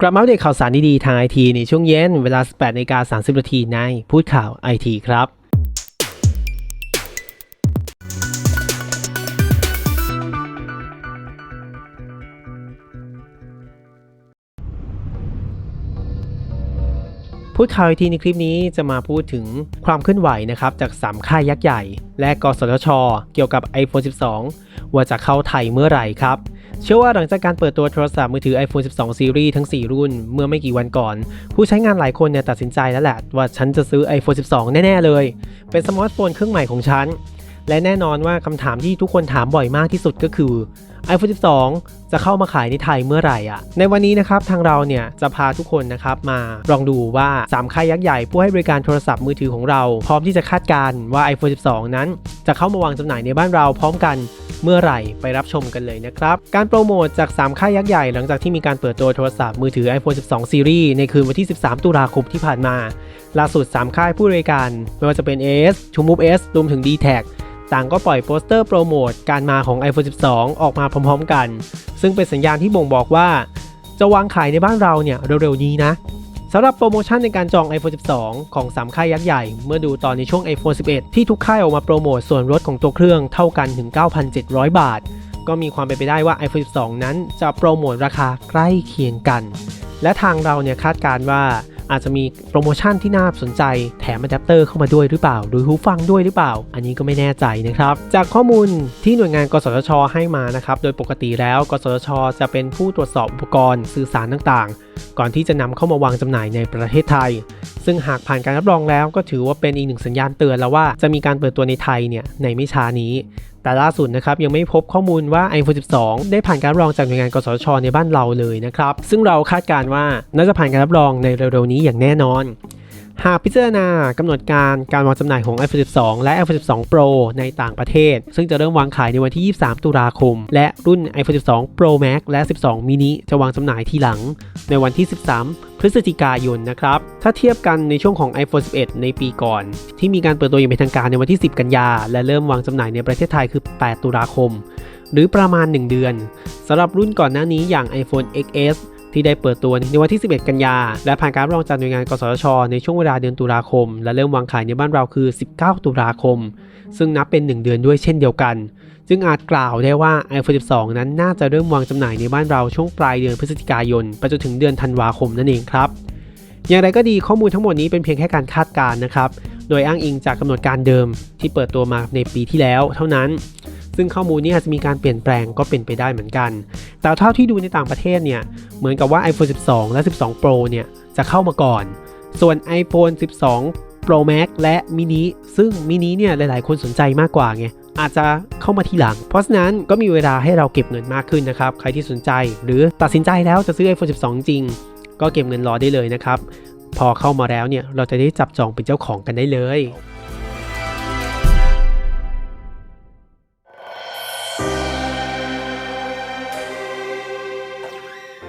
กลับมาอัปเดตข่าวสารดีๆทางไอทีในช่วงเย็นเวลา 18นาฬิกา30นาทีในพูดข่าวไอทีครับ พูดข่าวไอทีในคลิปนี้จะมาพูดถึงความเคลื่อนไหวนะครับ จาก 3 ค่ายยักษ์ใหญ่ และกสทช เกี่ยวกับ iPhone 12 ว่าจะเข้าไทยเมื่อไหร่ครับ เชื่อว่าหลังจากการเปิดตัวโทรศัพท์มือถือ iPhone 12 Series ทั้ง 4 รุ่น เมื่อไม่กี่วันก่อน ผู้ใช้งานหลายคนเนี่ยตัดสินใจแล้วแหละ ว่าฉันจะซื้อ iPhone 12 แน่ ๆ เลย เป็นสมาร์ทโฟนเครื่องใหม่ของฉัน และแน่นอนว่าคำถามที่ทุกคนถามบ่อยมากที่สุดก็คือ iPhone 12 จะเข้ามาขายในไทยเมื่อไหร่อะ ในวันนี้นะครับทางเราเนี่ยจะพาทุกคนนะครับมาลองดูว่า3ค่ายยักษ์ใหญ่ผู้ให้บริการโทรศัพท์มือถือของเรา พร้อมที่จะคาดการณ์ว่า iPhone 12 นั้น จะเข้ามาวางจำหน่ายในบ้านเราพร้อมกัน เมื่อไหร่ไปรับชมกันเลยนะครับ การโปรโมทจาก 3 ค่ายยักษ์ใหญ่หลังจากที่มีการเปิดตัวโทรศัพท์มือถือ iPhone 12 Series ในคืนวันที่ 13 ตุลาคมที่ผ่านมา ล่าสุด 3 ค่ายผู้บริการ ไม่ว่าจะเป็น AS TrueMove S รวมถึง d t a c ต่างก็ปล่อยโปสเตอร์โปรโมทการมาของ iPhone 12 ออกมาพร้อมๆกัน ซึ่งเป็นสัญญาณที่บ่งบอกว่า จะวางขายในบ้านเราเนี่ยเร็วๆนี้นะ สำหรับโปรโมชั่นในการจอง iPhone 12 ของ3ค่ายยักษ์ใหญ่ เมื่อดูตอนในช่วง iPhone 11 ที่ทุกค่ายออกมาโปรโมทส่วนลดของตัวเครื่องเท่ากันถึง 9,700 บาท ก็มีความเป็นไปได้ว่า iPhone 12 นั้นจะโปรโมทราคาใกล้เคียงกัน และทางเราเนี่ยคาดการณ์ว่า อาจจะมีโปรโมชั่นที่น่าสนใจ แถมอะแดปเตอร์เข้ามาด้วยหรือเปล่า หรือหูฟังด้วยหรือเปล่า อันนี้ก็ไม่แน่ใจนะครับ จากข้อมูลที่หน่วยงาน กสทช ให้มานะครับ โดยปกติแล้ว กสทช จะเป็นผู้ตรวจสอบอุปกรณ์สื่อสารต่างๆ ก่อนที่จะนำเข้ามาวางจำหน่ายในประเทศไทย ซึ่งหากผ่านการรับรองแล้วก็ถือว่าเป็นอีกหนึ่งสัญญาณเตือนแล้วว่าจะมีการเปิดตัวในไทยเนี่ยในไม่ช้านี้ แต่ล่าสุดนะครับยังไม่พบข้อมูลว่า iPhone 12 ได้ผ่านการรับรองจากหน่วยงานกสช ในบ้านเราเลยนะครับ ซึ่งเราคาดการณ์ว่าน่าจะผ่านการรับรองในเร็วๆนี้อย่างแน่นอน หากพิจารณากำหนดการการวางจำหน่ายของ iPhone 12 และ iPhone 12 Pro ในต่างประเทศ ซึ่งจะเริ่มวางขายในวันที่ 23 ตุลาคม และรุ่น iPhone 12 Pro Max และ 12 mini จะวางจำหน่ายทีหลัง ในวันที่ 13 พฤศจิกายนนะครับ ถ้าเทียบกันในช่วงของ iPhone 11 ในปีก่อน ที่มีการเปิดตัวอย่างเป็นทางการในวันที่ 10 กันยา และเริ่มวางจำหน่ายในประเทศไทยคือ 8 ตุลาคม หรือประมาณ 1 เดือนสำหรับรุ่นก่อนหน้านี้อย่าง iPhone XS ที่ได้เปิดตัวในวันที่ 11 กันยา และผ่านการรับรองจากหน่วยงานกสทช ในช่วงเวลาเดือนตุลาคม และเริ่มวางขายในบ้านเราคือ 19 ตุลาคม ซึ่งนับเป็น 1 เดือนด้วยเช่นเดียวกัน จึงอาจกล่าวได้ว่า iPhone 12 นั้นน่าจะเริ่มวางจำหน่ายในบ้านเราช่วงปลายเดือนพฤศจิกายนไปจนถึงเดือนธันวาคมนั่นเองครับอย่างไรก็ดีข้อมูลทั้งหมดนี้เป็นเพียงแค่การคาดการณ์นะครับ โดยอ้างอิงจากกำหนดการเดิมที่เปิดตัวมาในปีที่แล้วเท่านั้น ซึ่งข้อมูลนี้อาจจะมีการเปลี่ยนแปลงก็เป็นไปได้เหมือนกัน แต่เท่าที่ดูในต่างประเทศเนี่ยเหมือนกับว่า iPhone 12 และ 12 Pro เนี่ยจะเข้ามาก่อน ส่วน iPhone 12 Pro Max และ mini ซึ่ง mini เนี่ยหลาย ๆ คนสนใจมากกว่าไงอาจจะเข้ามาทีหลัง เพราะฉะนั้นก็มีเวลาให้เราเก็บเงินมากขึ้นนะครับ ใครที่สนใจหรือตัดสินใจแล้วจะซื้อ iPhone 12 จริง ก็เก็บเงินรอได้เลยนะครับ พอเข้ามาแล้วเนี่ยเราจะได้จับจองเป็นเจ้าของกันได้เลย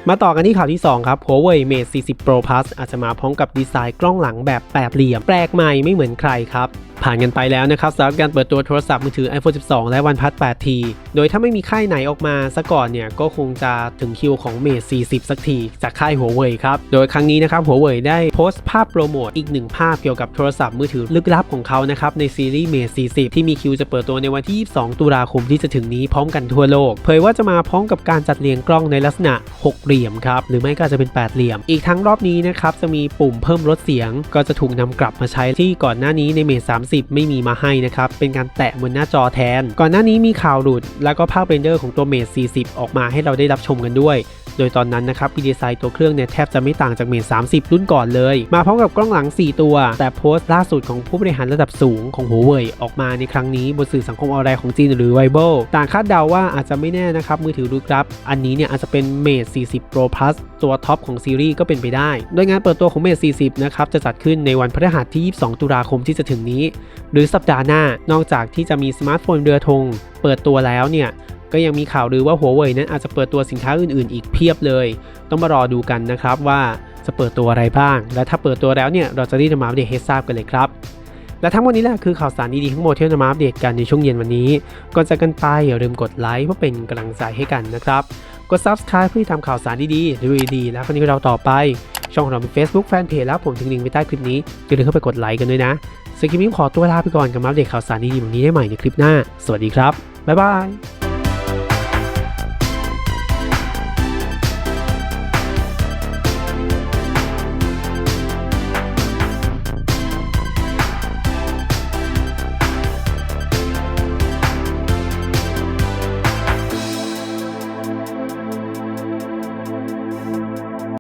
มาต่อกันที่ข่าวที่ 2 ครับ Huawei Mate 40 Pro Plus อาจจะมาพร้อมกับดีไซน์กล้องหลังแบบแปดเหลี่ยม แปลกใหม่ไม่เหมือนใครครับ ผ่านกันไปแล้วนะครับสำหรับการเปิดตัวโทรศัพท์มือถือ iPhone 12 และ OnePlus 8T โดยถ้าไม่มีค่ายไหนออกมาซะก่อนเนี่ย ก็คงจะถึงคิวของ Mate 40 สักที จากค่าย Huawei ครับ โดยครั้งนี้นะครับ Huawei ได้โพสต์ภาพโปรโมทอีกหนึ่งภาพเกี่ยวกับโทรศัพท์มือถือลึกลับของเขานะครับในซีรีส์ Mate 40 ที่มีคิวจะเปิดตัวในวันที่ 22 ตุลาคมที่จะถึงนี้พร้อมกันทั่วโลก เผยว่าจะมาพร้อมกับการจัดเรียงกล้องในลักษณะหกเหลี่ยมครับหรือไม่ก็จะเป็นแปดเหลี่ยม อีกทั้งรอบนี้นะครับจะมีปุ่มเพิ่มลดเสียง ก็จะถูกนำกลับมาใช้ที่ก่อนหน้านี้ใน Mate 30ไม่มีมาให้นะครับ เป็นการแตะบนหน้าจอแทน ก่อนหน้านี้มีข่าวหลุด แล้วก็ภาพเรนเดอร์ของตัว Mate 40 ออกมาให้เราได้รับชมกันด้วย โดยตอนนั้นนะครับดีไซน์ตัวเครื่องเนี่ยแทบจะไม่ต่างจาก Mate 30 รุ่นก่อนเลย มาพร้อมกับกล้องหลัง 4 ตัว แต่โพสต์ล่าสุดของผู้บริหารระดับสูงของ Huawei ออกมาในครั้งนี้บนสื่อสังคมออนไลน์ของจีนหรือ Weibo ต่างคาดเดาว่าอาจจะไม่แน่นะครับมือถือลึกลับ อันนี้เนี่ยอาจจะเป็น Mate 40 Pro Plus ตัวท็อปของซีรีส์ก็เป็นไปได้ โดยงานเปิดตัวของ Mate 40 นะครับ จะจัดขึ้นในวันพฤหัสที่ 22 ตุลาคมที่จะถึงนี้หรือสัปดาห์หน้านอกจากที่จะมีสมาร์ทโฟนเรือธงเปิดตัวแล้วเนี่ยก็ยังมีข่าวลือว่า Huawei นั้นอาจจะเปิดตัวสินค้าอื่นๆ อีกเพียบเลย ต้องมารอดูกันนะครับว่าจะเปิดตัวอะไรบ้าง และถ้าเปิดตัวแล้วเนี่ยเราจะรีบนำมาอัปเดตให้ทราบกันเลยครับ และทั้งหมดนี้แหละคือข่าวสารดีๆทั้งหมดที่เรามาอัปเดตกันในช่วงเย็นวันนี้ก่อนจากกันไปอย่าลืมกดไลค์เพื่อเป็นกำลังใจให้กันนะครับ กด subscribe เพื่อติดตามข่าวสารดีๆรีวิวดีๆและคนนี้เราต่อไป ช่องของเรามี Facebook Fanpage แล้วผมถึงลิงก์ไว้ใต้คลิปนี้อย่าลืมเข้าไปกดไลค์กันด้วยนะสกิมมิ่ขอตัวลาไปก่อนกับมาอัปเดตข่าวสารดีๆแบบนี้ได้ใหม่ในคลิปหน้า สวัสดีครับ บ๊ายบาย